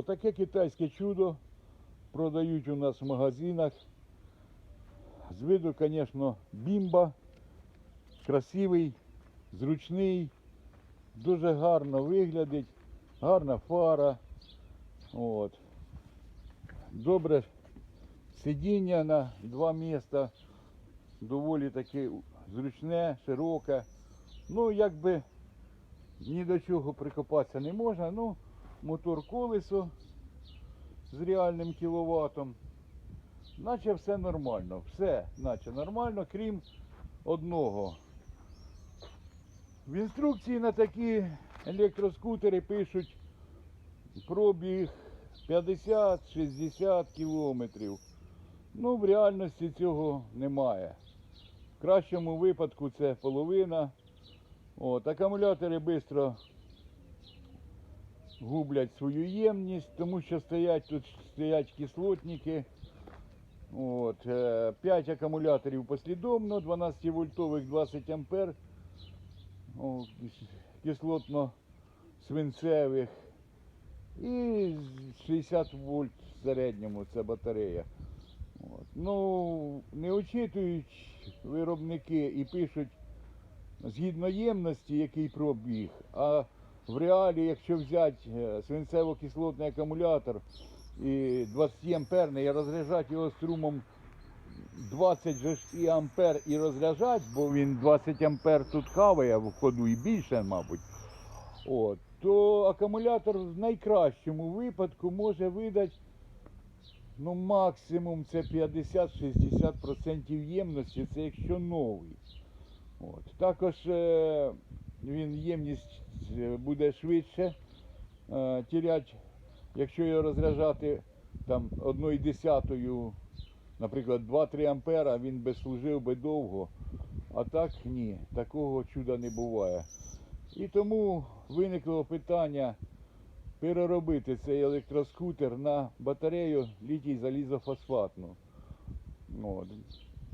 Отаке китайське чудо продають у нас в магазинах. З виду, звісно, бімба. Красивий, зручний, дуже гарно виглядить, гарна фара. От. Добре сидіння на два міста. Доволі таке зручне, широке. Ну, якби ні до чого прикопатися не можна. Ну, мотор колесо з реальним кіловатом. Наче все нормально. Все, наче нормально, крім одного. В інструкції на такі електроскутери пишуть пробіг 50-60 кілометрів. Ну, в реальності цього немає. В кращому випадку це половина. От, акумулятори швидко гублять свою ємність, тому що стоять тут стоять кислотники. От, 5 акумуляторів послідовно, 12 вольтових 20 ампер кислотно-свинцевих і 60 вольт в середньому це батарея. От. Ну, не очитують виробники і пишуть згідно ємності, який пробіг, а в реалі, якщо взяти е, свинцево-кислотний акумулятор і 20 амперний і розряджати його струмом 20 же і ампер і розряджати, бо він 20 ампер тут хаває в ходу і більше, мабуть. От, то акумулятор в найкращому випадку може видати ну, максимум це 50-60% ємності, це якщо новий. От. Також е, він ємність е, буде швидше е, тірять, якщо його розряджати там 1,1, наприклад, 2-3 ампера, він би служив би довго. А так ні, такого чуда не буває. І тому виникло питання переробити цей електроскутер на батарею літій залізофосфатну. От.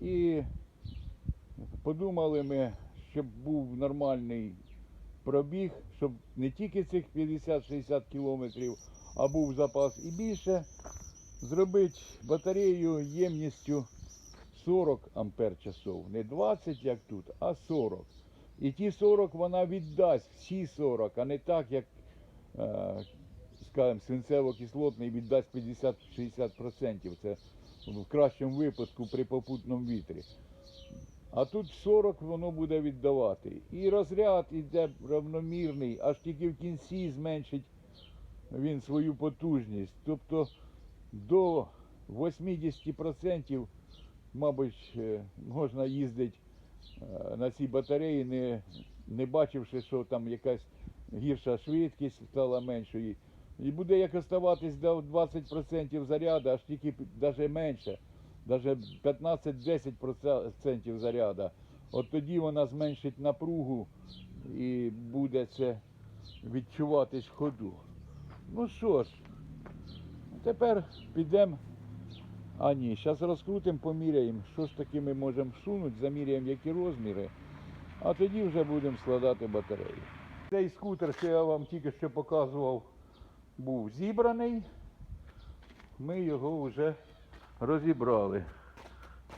І подумали ми, щоб був нормальний пробіг, щоб не тільки цих 50-60 кілометрів, а був запас і більше, зробити батарею ємністю 40 ампер часов. Не 20, як тут, а 40. І ті 40 вона віддасть, всі 40, а не так, як, е, скажімо, свинцево-кислотний віддасть 50-60%. Це в кращому випадку при попутному вітрі. А тут 40 воно буде віддавати. І розряд іде равномірний, аж тільки в кінці зменшить він свою потужність. Тобто до 80% мабуть, е, можна їздити е, на цій батареї, не, не бачивши, що там якась гірша швидкість стала меншою. І буде як оставатись до 20% заряду, аж тільки навіть менше, навіть 15-10% заряду. От тоді вона зменшить напругу і буде це відчуватись в ходу. Ну що ж, тепер підемо. А ні, зараз розкрутимо, поміряємо, що ж таки ми можемо всунути, заміряємо які розміри, а тоді вже будемо складати батарею. Цей скутер, що я вам тільки що показував, був зібраний. Ми його вже розібрали.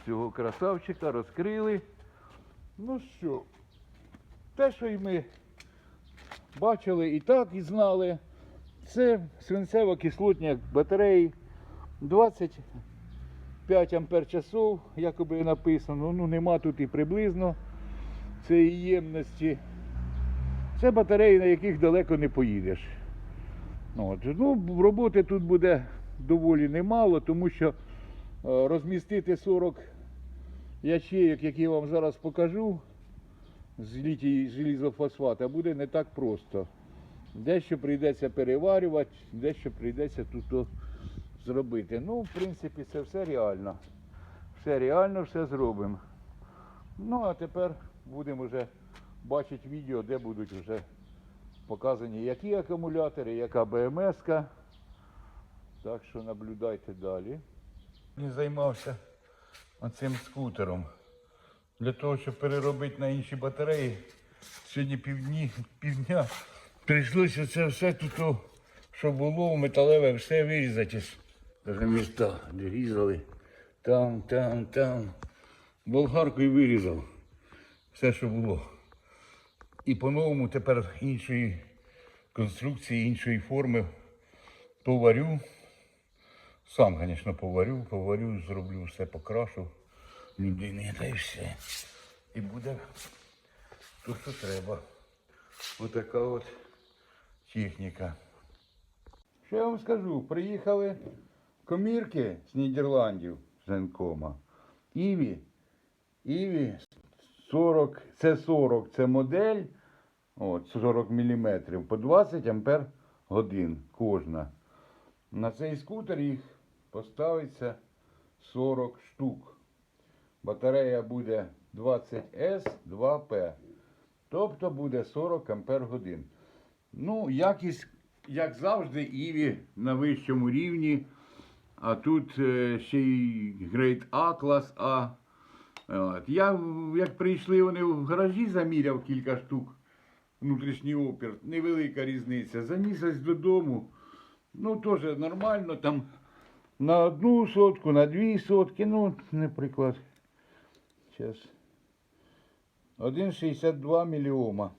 Цього красавчика розкрили. Ну що, те, що й ми бачили і так, і знали, це свинцево-кислотні батареї 25 ампер часов, якоби написано, ну нема тут і приблизно цієї ємності. Це батареї, на яких далеко не поїдеш. От. Ну, роботи тут буде доволі немало, тому що розмістити 40 ячеїк, які я вам зараз покажу, з літій желізофосфата, буде не так просто. Дещо прийдеться переварювати, дещо прийдеться тут зробити. Ну, в принципі, це все реально. Все реально, все зробимо. Ну, а тепер будемо вже бачити відео, де будуть вже показані які акумулятори, яка БМС. -ка. Так що наблюдайте далі. Я займався оцим скутером. Для того, щоб переробити на інші батареї, сьогодні півдні, півдня прийшлося це все тут що було, металеве, все вирізати. Даже міста, різали. Там, там, там. Болгаркою вирізав. Все, що було. І по-новому тепер іншої конструкції, іншої форми поварю. Сам, звісно, поварю, поварю, зроблю все, покрашу людини, та й все. І буде то, що треба. Отака от техніка. Що я вам скажу? Приїхали комірки з Нідерландів, з Енкома. Іві. Іві 40, це 40, це модель. От, 40 мм по 20 ампер годин кожна. На цей скутер їх поставиться 40 штук. Батарея буде 20S 2P. Тобто буде 40 ампер годин. Ну, якість, як завжди, Іві на вищому рівні. А тут е, ще й грейд А, клас А. От. Я, як прийшли вони в гаражі, заміряв кілька штук. Внутрішній опір, невелика різниця. Заніс ось додому. Ну, теж нормально, там на одну сотку, на дві сотки, ну, наприклад. Зараз. 1,62 мільйома.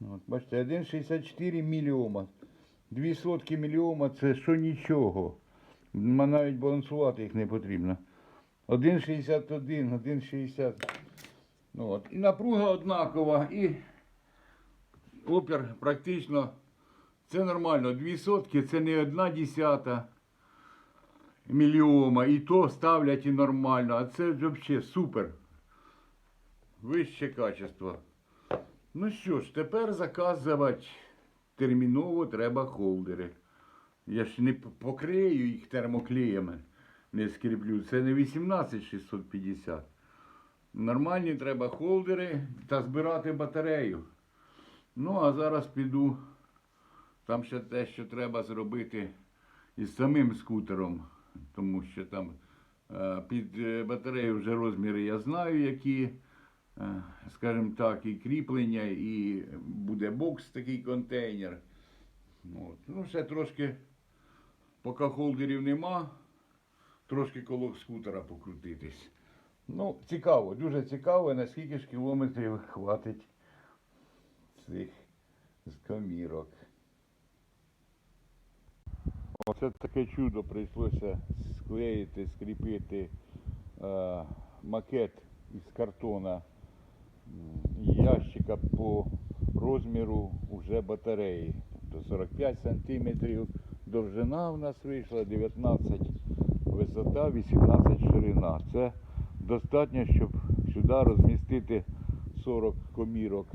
От, бачите, 1,64 мільйома. Дві сотки мільйома це що нічого. Навіть балансувати їх не потрібно. 1,61, 1,60. Ну, от. І напруга однакова, і опір практично це нормально. Дві сотки це не одна десята мільйома. І то ставлять і нормально. А це взагалі супер. Вище качество. Ну що ж, тепер заказувати терміново треба холдери. Я ж не покрию їх термоклеями, не скріплю. Це не 18650. Нормальні треба холдери та збирати батарею. Ну, а зараз піду. Там ще те, що треба зробити із самим скутером, тому що там е, під е, батарею вже розміри я знаю, які, е, скажімо так, і кріплення, і буде бокс такий контейнер. От. Ну, ще трошки, поки холдерів нема, трошки коло скутера покрутитись. Ну, цікаво, дуже цікаво, наскільки ж кілометрів хватить цих комірок. Оце таке чудо прийшлося склеїти, скріпити е, макет із картона ящика по розміру уже батареї. Тобто 45 сантиметрів довжина в нас вийшла, 19 висота, 18 ширина. Це достатньо, щоб сюди розмістити 40 комірок,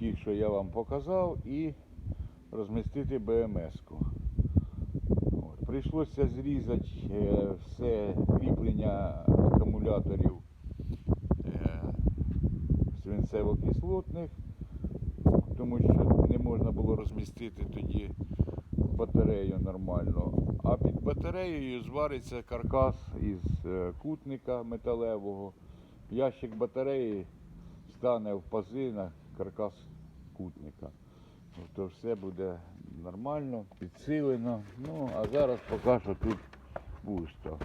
ті, що я вам показав, і розмістити БМС-ку. Прийшлося зрізати е, все кріплення акумуляторів е, свинцево-кислотних, тому що не можна було розмістити тоді батарею нормально. А під батареєю звариться каркас із е, кутника металевого. Ящик батареї стане в пази на каркас кутника. То все буде нормально, підсилено. Ну, а зараз поки що тут пусто.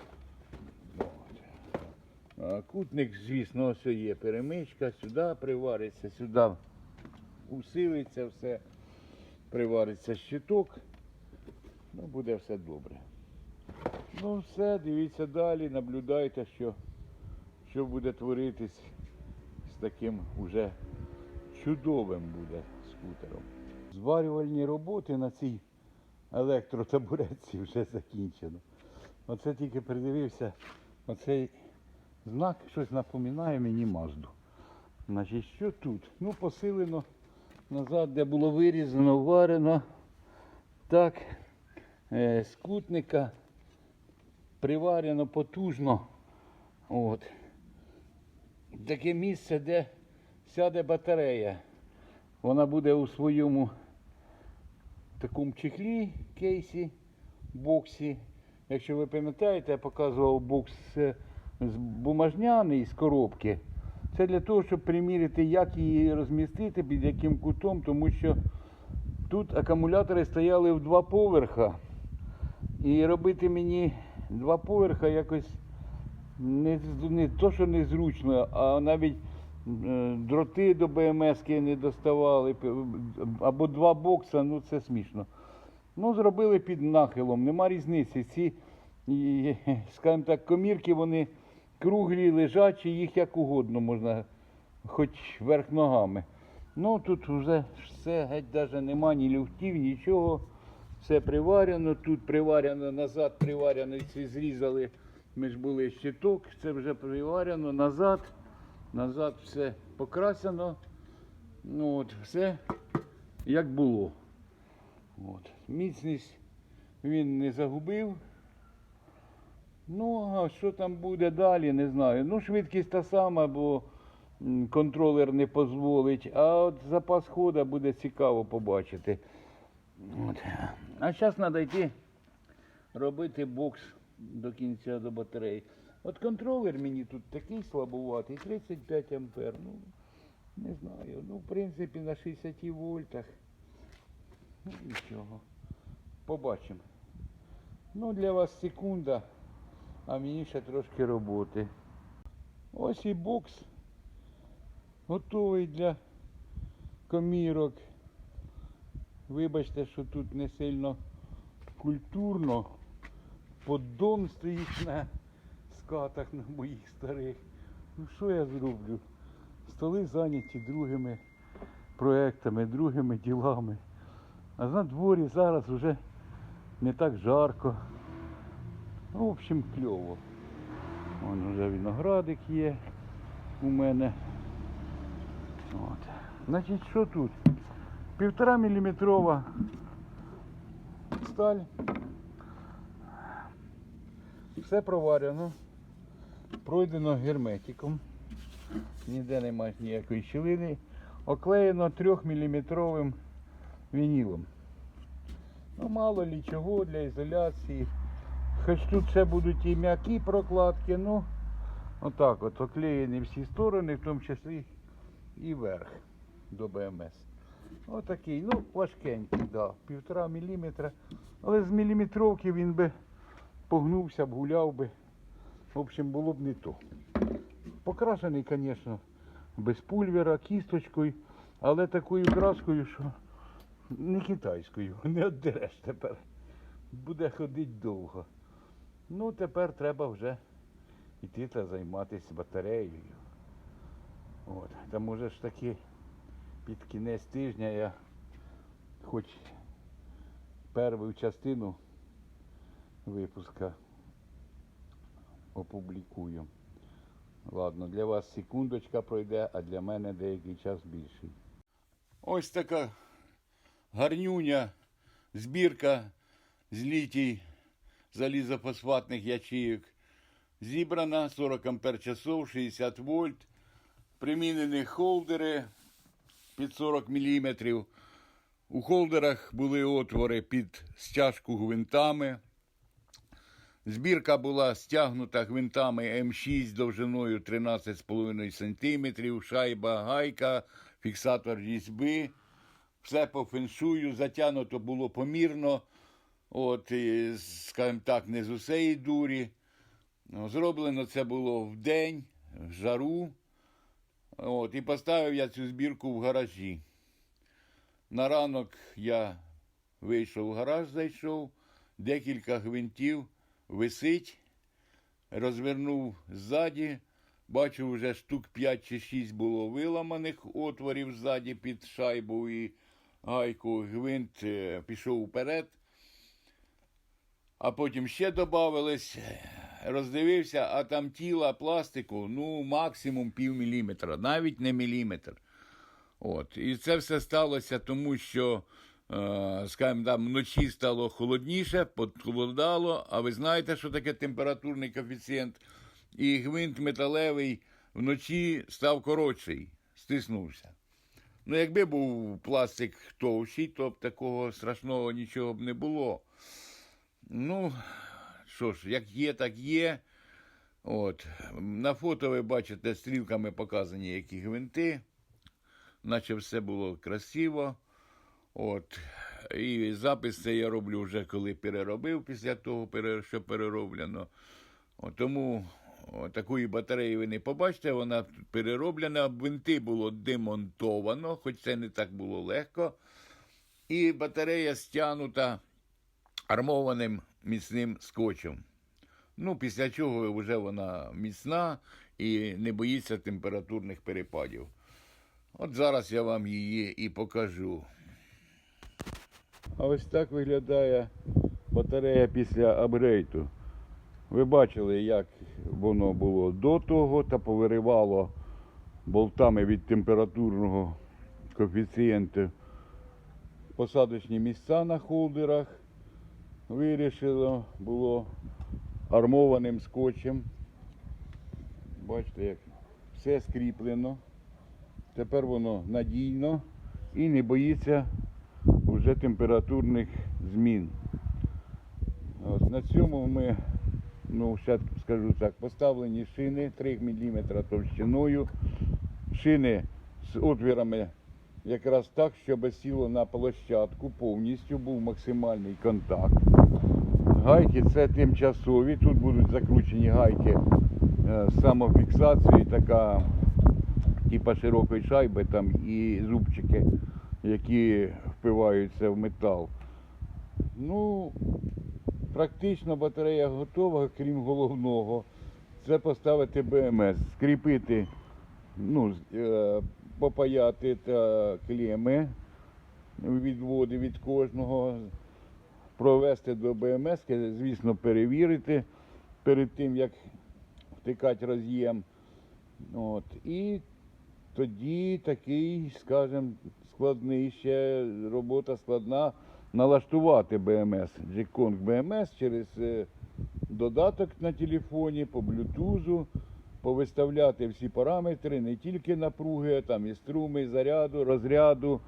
Кутник, звісно, ось є перемичка, сюди привариться, сюди усилиться все, привариться щиток. Ну, буде все добре. Ну все, дивіться далі, наблюдайте, що, що буде творитись з таким уже чудовим буде скутером. Зварювальні роботи на цій електротабуретці вже закінчено. Оце тільки придивився, оцей знак щось напоминає мені Мазду. Значить, що тут? Ну, посилено назад, де було вирізано, варено. Так, е, скутника приварено потужно. От. Таке місце, де сяде батарея. Вона буде у своєму такому чехлі, кейсі, боксі. Якщо ви пам'ятаєте, я показував бокс з бумажняний з коробки. Це для того, щоб приміряти, як її розмістити, під яким кутом, тому що тут акумулятори стояли в два поверха. І робити мені два поверха якось не, не то, що незручно, а навіть дроти до БМС не доставали, або два бокса, ну це смішно. Ну, зробили під нахилом, нема різниці. Ці, скажімо так, комірки, вони круглі, лежачі, їх як угодно можна, хоч верх ногами. Ну тут вже все, геть навіть нема ні люфтів, нічого. Все приварено, тут приварено, назад приварено, ці зрізали. Ми ж були щиток, це вже приварено, назад, назад все покрасено. Ну от, все як було. От. Міцність він не загубив. Ну, а що там буде далі, не знаю. Ну, швидкість та сама, бо контролер не дозволить. А от запас хода буде цікаво побачити. От. А зараз треба йти робити бокс до кінця до батареї. От контролер мені тут такий слабуватий, 35 ампер. Ну, не знаю. Ну, в принципі, на 60 вольтах. Ну, нічого. Побачимо. Ну, для вас секунда, а мені ще трошки роботи. Ось і бокс готовий для комірок. Вибачте, що тут не сильно культурно. Поддон стоїть на скатах на моїх старих. Ну що я зроблю? Столи зайняті другими проектами, другими ділами. А на дворі зараз вже не так жарко. В общем, кльово. Вон вже виноградик є у мене. От. Значить, що тут? Півтора міліметрова сталь. Все проварено. Пройдено герметиком. Ніде немає ніякої щілини. Оклеєно 3-мм вінілом. Ну, мало лі чого для ізоляції. Хоч тут ще будуть і м'які прокладки, ну отак от оклеєні всі сторони, в тому числі і верх до БМС. Отакий, ну важкенький, да, півтора міліметра. Але з міліметровки він би погнувся б, гуляв би. В общем, було б не то. Покрашений, звісно, без пульвера, кісточкою, але такою краскою, що не китайською, не віддереш тепер. Буде ходити довго. Ну, тепер треба вже йти та займатися батареєю. От. Та може ж таки під кінець тижня я хоч першу частину випуска опублікую. Ладно, для вас секундочка пройде, а для мене деякий час більший. Ось така гарнюня, збірка з літій залізофосфатних ячеїв. Зібрана 40 ампер часов, 60 вольт. Примінені холдери під 40 мм. У холдерах були отвори під стяжку гвинтами. Збірка була стягнута гвинтами М6 довжиною 13,5 см, шайба гайка, фіксатор різьби. Все по феншую, затягнуто було помірно. От, скажімо так, не з усієї дурі. Ну, Зроблено це було в день, в жару. От, і поставив я цю збірку в гаражі. На ранок я вийшов в гараж, зайшов, декілька гвинтів висить, розвернув ззаді, бачу, вже штук 5 чи 6 було виламаних отворів ззаді під шайбу і гайку. Гвинт е, пішов вперед. А потім ще додавались, роздивився, а там тіла пластику, ну, максимум пів міліметра, навіть не міліметр. От. І це все сталося тому, що, е, скажімо, там вночі стало холодніше, похолодало, а ви знаєте, що таке температурний коефіцієнт. І гвинт металевий вночі став коротший, стиснувся. Ну, якби був пластик товщий, то б такого страшного нічого б не було. Ну, що ж, як є, так є. От. На фото ви бачите стрілками показані, які гвинти, наче все було красиво. От. І запис це я роблю вже коли переробив після того, що перероблено. От, тому о, такої батареї ви не побачите, вона перероблена. Гвинти було демонтовано, хоч це не так було легко. І батарея стягнута армованим міцним скотчем. Ну, після чого вже вона міцна і не боїться температурних перепадів. От зараз я вам її і покажу. А ось так виглядає батарея після апгрейду. Ви бачили, як воно було до того та повиривало болтами від температурного коефіцієнту посадочні місця на холдерах. Вирішило було армованим скотчем. Бачите, як все скріплено. Тепер воно надійно і не боїться вже температурних змін. От, на цьому ми, ну, скажу так, поставлені шини 3 мм товщиною. Шини з отвірами якраз так, щоб сіло на площадку, повністю був максимальний контакт. Гайки це тимчасові, тут будуть закручені гайки е, з самофіксацією, така типа широкої шайби там і зубчики, які впиваються в метал. Ну, практично батарея готова, крім головного. Це поставити БМС, скріпити, ну, е, попаяти та клеми, відводи від кожного, провести до БМС, звісно, перевірити перед тим, як втикати роз'єм. От. І тоді такий, скажімо, складний ще робота складна налаштувати БМС, G-Kong BMS через е, додаток на телефоні, по блютузу, повиставляти всі параметри, не тільки напруги, а там і струми, і заряду, розряду,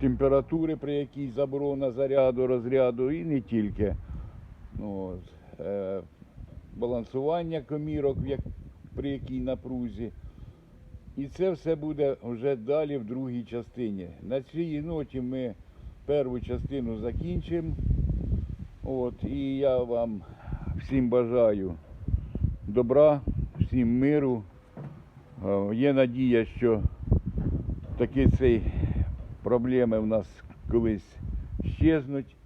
температури, при якій заборона заряду, розряду, і не тільки. Ну, От. Е, балансування комірок, як, при якій напрузі. І це все буде вже далі в другій частині. На цій ноті ми першу частину закінчимо. От, і я вам всім бажаю добра, всім миру. Е, Є надія, що такі ці проблеми в нас колись щезнуть,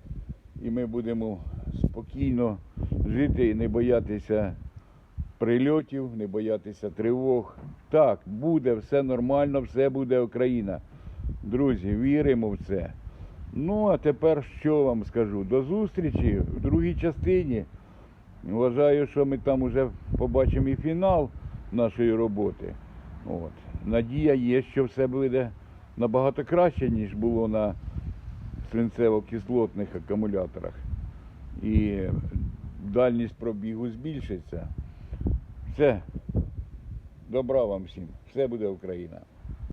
і ми будемо спокійно жити і не боятися прильотів, не боятися тривог. Так, буде все нормально, все буде Україна. Друзі, віримо в це. Ну, а тепер що вам скажу? До зустрічі в другій частині. Вважаю, що ми там вже побачимо і фінал нашої роботи. От. Надія є, що все буде набагато краще, ніж було на свинцево-кислотних акумуляторах. І дальність пробігу збільшиться. Все. Добра вам всім. Все буде Україна.